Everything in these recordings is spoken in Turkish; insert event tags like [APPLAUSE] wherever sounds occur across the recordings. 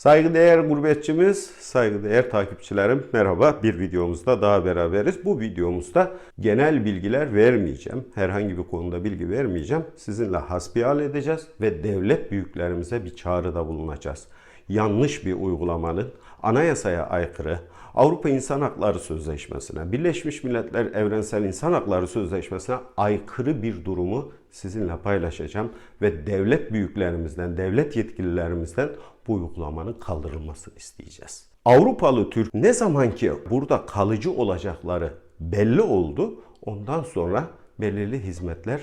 Saygıdeğer gurbetçimiz, saygıdeğer takipçilerim merhaba. Bir videomuzda daha beraberiz. Bu videomuzda genel bilgiler vermeyeceğim. Herhangi bir konuda bilgi vermeyeceğim. Sizinle hasbihal edeceğiz ve devlet büyüklerimize bir çağrıda bulunacağız. Yanlış bir uygulamanın anayasaya aykırı, Avrupa İnsan Hakları Sözleşmesi'ne, Birleşmiş Milletler Evrensel İnsan Hakları Sözleşmesi'ne aykırı bir durumu sizinle paylaşacağım ve devlet büyüklerimizden, devlet yetkililerimizden bu uygulamanın kaldırılmasını isteyeceğiz. Avrupalı Türk ne zaman ki burada kalıcı olacakları belli oldu, ondan sonra belirli hizmetler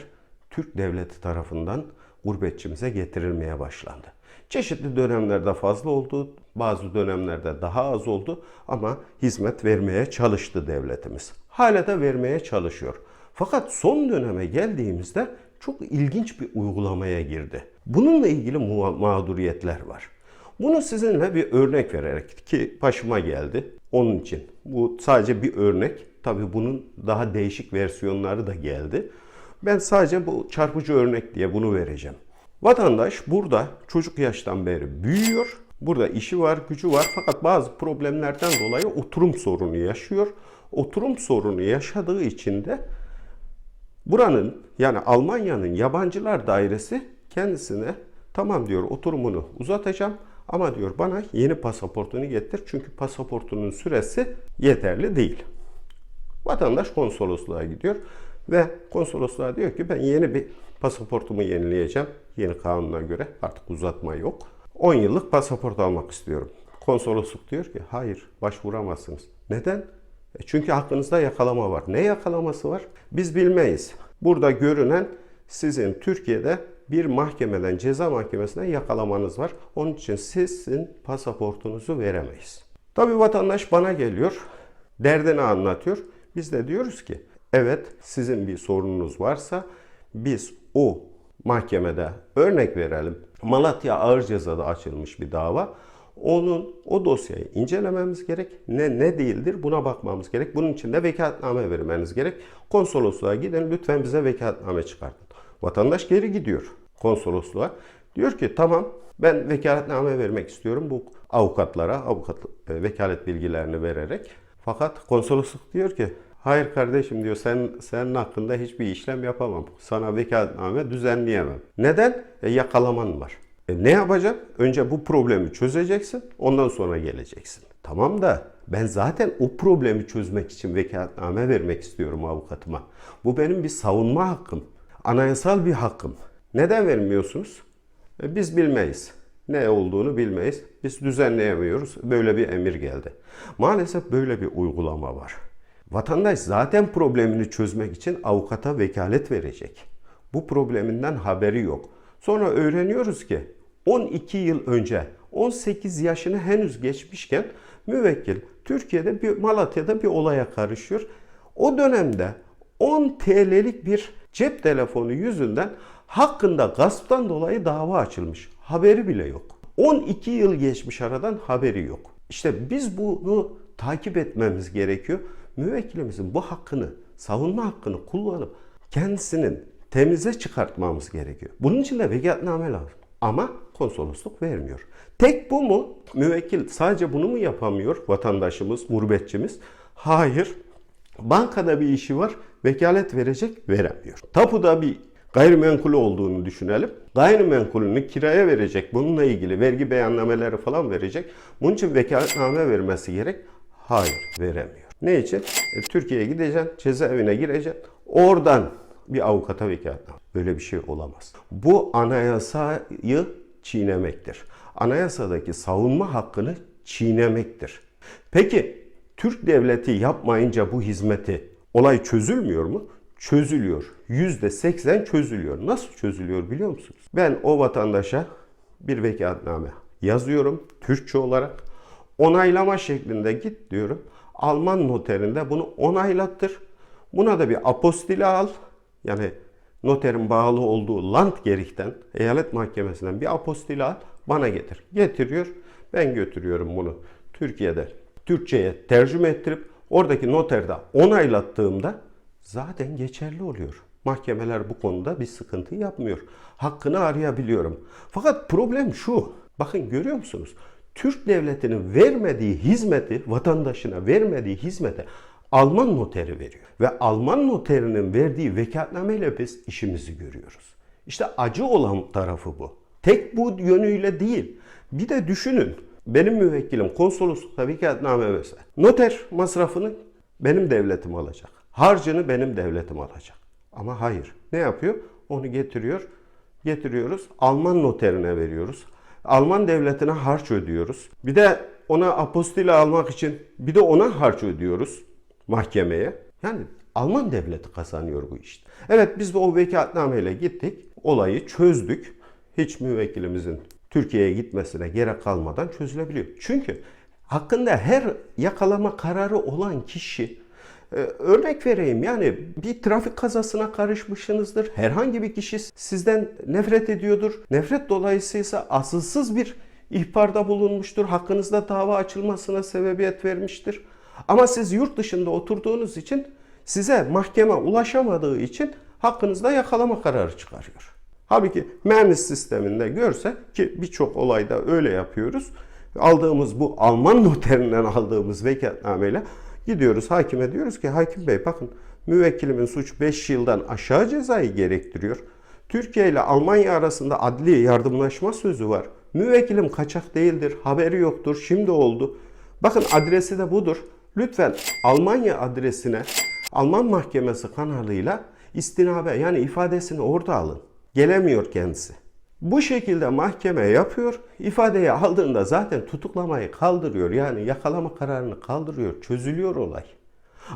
Türk devleti tarafından gurbetçimize getirilmeye başlandı. Çeşitli dönemlerde fazla oldu, bazı dönemlerde daha az oldu ama hizmet vermeye çalıştı devletimiz. Hala da vermeye çalışıyor. Fakat son döneme geldiğimizde çok ilginç bir uygulamaya girdi. Bununla ilgili mağduriyetler var. Bunu sizinle bir örnek vererek ki başıma geldi. Onun için bu sadece bir örnek. Tabii bunun daha değişik versiyonları da geldi. Ben sadece bu çarpıcı örnek diye bunu vereceğim. Vatandaş burada çocuk yaştan beri büyüyor. Burada işi var, gücü var fakat bazı problemlerden dolayı oturum sorunu yaşıyor. Oturum sorunu yaşadığı için de buranın yani Almanya'nın yabancılar dairesi kendisine tamam diyor oturumunu uzatacağım ama diyor bana yeni pasaportunu getir çünkü pasaportunun süresi yeterli değil. Vatandaş konsolosluğa gidiyor ve konsolosluğa diyor ki ben yeni bir pasaportumu yenileyeceğim. Yeni kanuna göre artık uzatma yok. 10 yıllık pasaport almak istiyorum. Konsolosluk diyor ki hayır başvuramazsınız. Neden? E Çünkü hakkınızda yakalama var. Ne yakalaması var? Biz bilmeyiz. Burada görünen sizin Türkiye'de bir mahkemeden, ceza mahkemesinden yakalamanız var. Onun için sizin pasaportunuzu veremeyiz. Tabii vatandaş bana geliyor, derdini anlatıyor. Biz de diyoruz ki evet sizin bir sorununuz varsa biz o mahkemede örnek verelim. Malatya Ağır Ceza'da açılmış bir dava. Onun o dosyayı incelememiz gerek. Ne ne değildir buna bakmamız gerek. Bunun için de vekaletname vermeniz gerek. Konsolosluğa gidin lütfen bize vekaletname çıkartın. Vatandaş geri gidiyor konsolosluğa. Diyor ki tamam ben vekaletname vermek istiyorum bu avukatlara, avukat e, vekalet bilgilerini vererek. Fakat konsolosluk diyor ki hayır kardeşim diyor sen senin hakkında hiçbir işlem yapamam. Sana vekaletname düzenleyemem. Neden? E, yakalaman var. E, ne yapacak? Önce bu problemi çözeceksin, ondan sonra geleceksin. Tamam da ben zaten o problemi çözmek için vekaletname vermek istiyorum avukatıma. Bu benim bir savunma hakkım. Anayasal bir hakkım. Neden vermiyorsunuz? E, Biz bilmeyiz. Ne olduğunu bilmeyiz. Biz düzenleyemiyoruz. Böyle bir emir geldi. Maalesef böyle bir uygulama var. Vatandaş zaten problemini çözmek için avukata vekalet verecek. Bu probleminden haberi yok. Sonra öğreniyoruz ki 12 yıl önce 18 yaşını henüz geçmişken müvekkil Türkiye'de bir Malatya'da bir olaya karışıyor. O dönemde 10 TL'lik bir cep telefonu yüzünden hakkında gasptan dolayı dava açılmış. Haberi bile yok. 12 yıl geçmiş aradan haberi yok. İşte biz bunu takip etmemiz gerekiyor. Müvekkilimizin bu hakkını, savunma hakkını kullanıp kendisinin temize çıkartmamız gerekiyor. Bunun için de vekaletname lazım. Ama konsolosluk vermiyor. Tek bu mu? Müvekkil sadece bunu mu yapamıyor vatandaşımız, gurbetçimiz? Hayır. Bankada bir işi var, vekalet verecek, veremiyor. Tapuda bir gayrimenkul olduğunu düşünelim. Gayrimenkulünü kiraya verecek, bununla ilgili vergi beyannameleri falan verecek. Bunun için vekaletname vermesi gerek. Hayır, veremiyor. Ne için? E, Türkiye'ye gideceksin, cezaevine gireceksin. Oradan bir avukata vekaletname. Böyle bir şey olamaz. Bu anayasayı çiğnemektir. Anayasadaki savunma hakkını çiğnemektir. Peki Türk devleti yapmayınca bu hizmeti olay çözülmüyor mu? Çözülüyor. Yüzde seksen çözülüyor. Nasıl çözülüyor biliyor musunuz? Ben o vatandaşa bir vekaletname yazıyorum Türkçe olarak. Onaylama şeklinde git diyorum. Alman noterinde bunu onaylattır. Buna da bir apostille al. Yani noterin bağlı olduğu Landgerichte'den, eyalet mahkemesinden bir apostille al. Bana getir. Getiriyor. Ben götürüyorum bunu Türkiye'de Türkçe'ye tercüme ettirip oradaki noterde onaylattığımda zaten geçerli oluyor. Mahkemeler bu konuda bir sıkıntı yapmıyor. Hakkını arayabiliyorum. Fakat problem şu. Bakın görüyor musunuz? Türk devletinin vermediği hizmeti, vatandaşına vermediği hizmeti Alman noteri veriyor. Ve Alman noterinin verdiği vekaletnameyle biz işimizi görüyoruz. İşte acı olan tarafı bu. Tek bu yönüyle değil. Bir de düşünün. Benim müvekkilim konsoloslukta vekaletname verse. Noter masrafını benim devletim alacak. Harcını benim devletim alacak. Ama hayır. Ne yapıyor? Onu getiriyor. Getiriyoruz. Alman noterine veriyoruz. Alman devletine harç ödüyoruz. Bir de ona apostille almak için bir de ona harç ödüyoruz mahkemeye. Yani Alman devleti kazanıyor bu işte. Evet biz de o vekaletnameyle gittik. Olayı çözdük. Hiç müvekkilimizin Türkiye'ye gitmesine gerek kalmadan çözülebiliyor. Çünkü hakkında her yakalama kararı olan kişi örnek vereyim yani bir trafik kazasına karışmışsınızdır. Herhangi bir kişi sizden nefret ediyordur. Nefret dolayısıyla asılsız bir ihbarda bulunmuştur. Hakkınızda dava açılmasına sebebiyet vermiştir. Ama siz yurt dışında oturduğunuz için size mahkeme ulaşamadığı için hakkınızda yakalama kararı çıkarıyor. Halbuki mühendis sisteminde görse ki birçok olayda öyle yapıyoruz. Aldığımız bu Alman [LAUGHS] noterinden aldığımız vekaletnameyle gidiyoruz hakime diyoruz ki hakim bey bakın müvekkilimin suç 5 yıldan aşağı cezayı gerektiriyor. Türkiye ile Almanya arasında adli yardımlaşma sözü var. Müvekkilim kaçak değildir, haberi yoktur, şimdi oldu. Bakın adresi de budur. Lütfen Almanya adresine Alman mahkemesi kanalıyla istinabe yani ifadesini orada alın. Gelemiyor kendisi. Bu şekilde mahkeme yapıyor. İfadeyi aldığında zaten tutuklamayı kaldırıyor. Yani yakalama kararını kaldırıyor. Çözülüyor olay.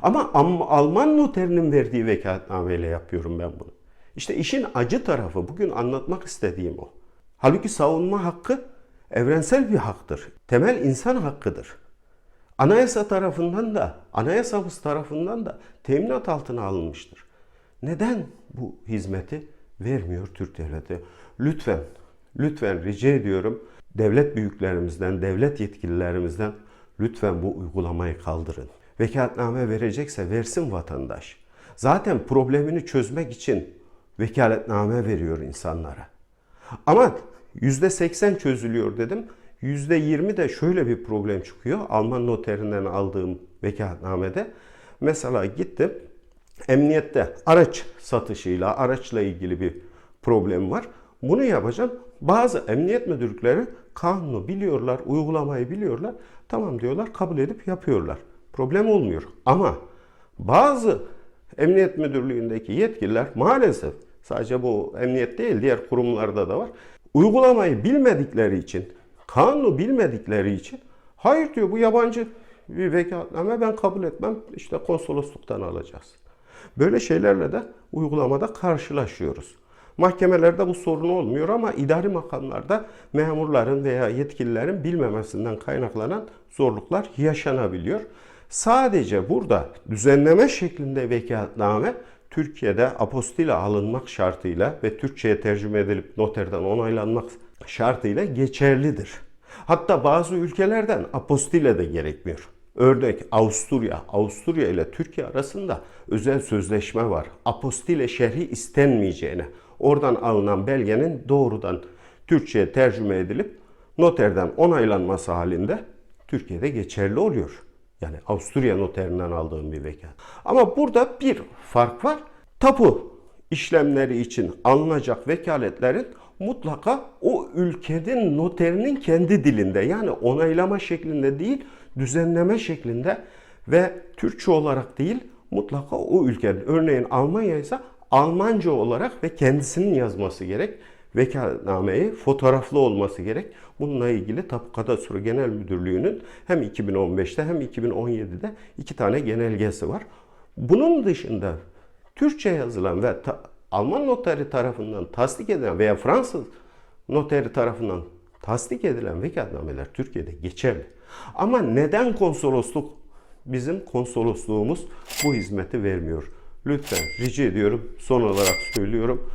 Ama Alman noterinin verdiği vekaletnameyle yapıyorum ben bunu. İşte işin acı tarafı bugün anlatmak istediğim o. Halbuki savunma hakkı evrensel bir haktır. Temel insan hakkıdır. Anayasa tarafından da, anayasamız tarafından da teminat altına alınmıştır. Neden bu hizmeti vermiyor Türk devleti? Lütfen, lütfen rica ediyorum devlet büyüklerimizden, devlet yetkililerimizden lütfen bu uygulamayı kaldırın. Vekaletname verecekse versin vatandaş. Zaten problemini çözmek için vekaletname veriyor insanlara. Ama %80 çözülüyor dedim. %20 de şöyle bir problem çıkıyor. Alman noterinden aldığım vekaletnamede. Mesela gittim emniyette araç satışıyla, araçla ilgili bir problem var. Bunu yapacağım. Bazı emniyet müdürlükleri kanunu biliyorlar, uygulamayı biliyorlar. Tamam diyorlar, kabul edip yapıyorlar. Problem olmuyor. Ama bazı emniyet müdürlüğündeki yetkililer maalesef sadece bu emniyet değil diğer kurumlarda da var. Uygulamayı bilmedikleri için, kanunu bilmedikleri için hayır diyor bu yabancı bir vekaletname ben kabul etmem işte konsolosluktan alacağız. Böyle şeylerle de uygulamada karşılaşıyoruz. Mahkemelerde bu sorun olmuyor ama idari makamlarda memurların veya yetkililerin bilmemesinden kaynaklanan zorluklar yaşanabiliyor. Sadece burada düzenleme şeklinde vekaletname Türkiye'de apostille alınmak şartıyla ve Türkçe'ye tercüme edilip noterden onaylanmak şartıyla geçerlidir. Hatta bazı ülkelerden apostille de gerekmiyor. Örnek Avusturya. Avusturya ile Türkiye arasında özel sözleşme var. Apostille şerhi istenmeyeceğine. Oradan alınan belgenin doğrudan Türkçe'ye tercüme edilip noterden onaylanması halinde Türkiye'de geçerli oluyor. Yani Avusturya noterinden aldığım bir vekalet. Ama burada bir fark var. Tapu işlemleri için alınacak vekaletlerin mutlaka o ülkenin noterinin kendi dilinde yani onaylama şeklinde değil düzenleme şeklinde ve Türkçe olarak değil mutlaka o ülkenin örneğin Almanya ise Almanca olarak ve kendisinin yazması gerek. Vekaletnameyi fotoğraflı olması gerek. Bununla ilgili Tapu Kadastro Genel Müdürlüğü'nün hem 2015'te hem 2017'de iki tane genelgesi var. Bunun dışında Türkçe yazılan ve Alman noteri tarafından tasdik edilen veya Fransız noteri tarafından tasdik edilen vekaletnameler Türkiye'de geçerli. Ama neden konsolosluk bizim konsolosluğumuz bu hizmeti vermiyor? Lütfen rica ediyorum son olarak söylüyorum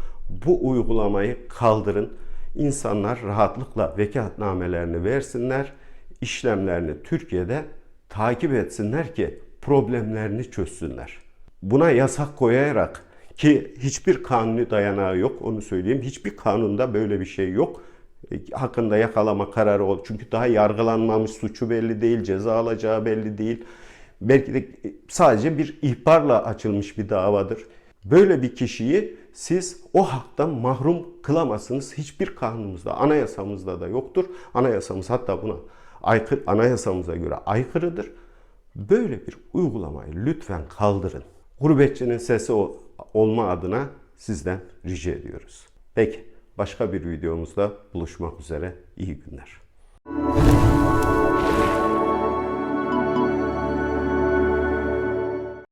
bu uygulamayı kaldırın. İnsanlar rahatlıkla vekaletnamelerini versinler, işlemlerini Türkiye'de takip etsinler ki problemlerini çözsünler. Buna yasak koyarak ki hiçbir kanuni dayanağı yok onu söyleyeyim. Hiçbir kanunda böyle bir şey yok. e, hakkında yakalama kararı ol. Çünkü daha yargılanmamış, suçu belli değil, ceza alacağı belli değil. Belki de sadece bir ihbarla açılmış bir davadır. Böyle bir kişiyi siz o haktan mahrum kılamazsınız. Hiçbir kanunumuzda, anayasamızda da yoktur. Anayasamız hatta buna aykırı, anayasamıza göre aykırıdır. Böyle bir uygulamayı lütfen kaldırın. Gurbetçinin sesi ol- olma adına sizden rica ediyoruz. Peki başka bir videomuzda buluşmak üzere. İyi günler.